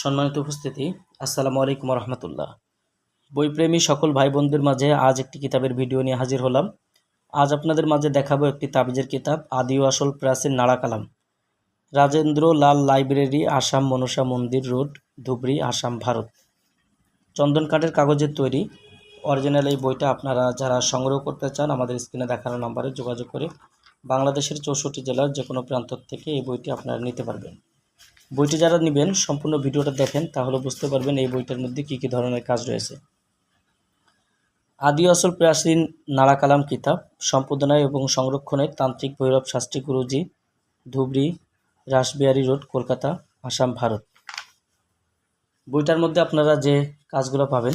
সম্মানিত উপস্থিতি, আসসালামু আলাইকুম রহমতুল্লাহ। বইপ্রেমী সকল ভাই বোনদের মাঝে আজ একটি কিতাবের ভিডিও নিয়ে হাজির হলাম। আজ আপনাদের মাঝে দেখাবো একটি তাবিজের কিতাব আদি ও আসল প্রাচীন নাড়া কালাম। রাজেন্দ্র লাল লাইব্রেরি, আসাম মনসা মন্দির রোড, ধুবড়ি, আসাম, ভারত। চন্দন কাঠের কাগজের তৈরি। অরিজিনাল এই বইটা আপনারা যারা সংগ্রহ করতে চান, আমাদের স্ক্রিনে দেখানো নম্বরে যোগাযোগ করে বাংলাদেশের চৌষট্টি জেলার যে কোনো প্রান্ত থেকে এই বইটি আপনারা নিতে পারবেন। বইটি যারা নেবেন, সম্পূর্ণ ভিডিওটা দেখেন, তাহলে বুঝতে পারবেন এই বইটার মধ্যে কী কী ধরনের কাজ রয়েছে। আদি আসল প্রাচীন নাড়া কালাম কিতাব সম্পাদনায় এবং সংরক্ষণে তান্ত্রিক ভৈরব শাস্ত্রী গুরুজি, ধুবড়ি, রাসবিহারী রোড, কলকাতা, আসাম, ভারত। বইটার মধ্যে আপনারা যে কাজগুলো পাবেন,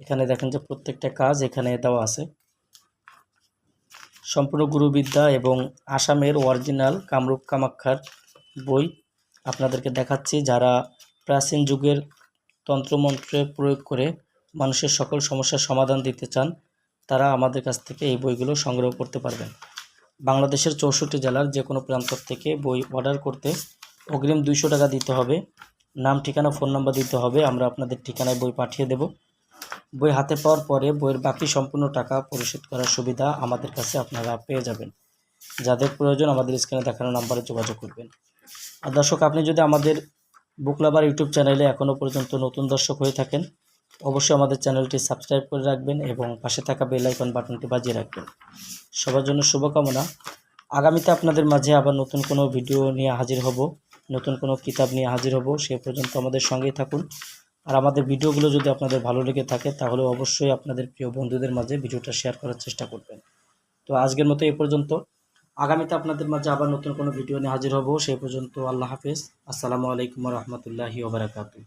এখানে দেখেন যে প্রত্যেকটা কাজ এখানে দেওয়া আছে। সম্পূর্ণ গুরুবিদ্যা এবং আসামের অরিজিনাল কামরূপ কামাখ্যার বই আপনাদেরকে দেখাচ্ছি যারা প্রাচীন যুগের তন্ত্রমন্ত্রের প্রয়োগ করে মানুষের সকল সমস্যার সমাধান দিতে চান, তারা আমাদের কাছ থেকে এই বইগুলো সংগ্রহ করতে পারবেন। বাংলাদেশের চৌষট্টি জেলার যে কোনো প্রান্ত থেকে বই অর্ডার করতে অগ্রিম দুইশো টাকা দিতে হবে। নাম, ঠিকানা, ফোন নাম্বার দিতে হবে। আমরা আপনাদের ঠিকানায় বই পাঠিয়ে দেব। বই হাতে পাওয়ার পরে বইয়ের বাকি সম্পূর্ণ টাকা পরিশোধ করার সুবিধা আমাদের কাছে আপনারা পেয়ে যাবেন। যাদের প্রয়োজন আমাদের স্ক্রিনে দেখানো নাম্বারে যোগাযোগ করবেন। আর দর্শক, আপনি যদি আমাদের বুক লাভার ইউটিউব চ্যানেলে এখনও পর্যন্ত নতুন দর্শক হয়ে থাকেন, অবশ্যই আমাদের চ্যানেলটি সাবস্ক্রাইব করে রাখবেন এবং পাশে থাকা বেল আইকন বাটনটি বাজিয়ে রাখবেন। সবার জন্য শুভকামনা। আগামীতে আপনাদের মাঝে আবার নতুন কোনো ভিডিও নিয়ে হাজির হব, নতুন কোনো কিতাব নিয়ে হাজির হব, সে পর্যন্ত আমাদের সঙ্গেই থাকুন। আর আমাদের ভিডিওগুলো যদি আপনাদের ভালো লেগে থাকে, তাহলে অবশ্যই আপনাদের প্রিয় বন্ধুদের মাঝে ভিডিওটা শেয়ার করার চেষ্টা করবেন। তো আজকের মতো এই পর্যন্ত। আগামীতে আপনাদের মাঝে আবার নতুন কোনো ভিডিও নিয়ে হাজির হব, সেই পর্যন্ত আল্লাহ হাফেজ। আসসালামু আলাইকুম রহমতুল্লাহি ওবরাকাতু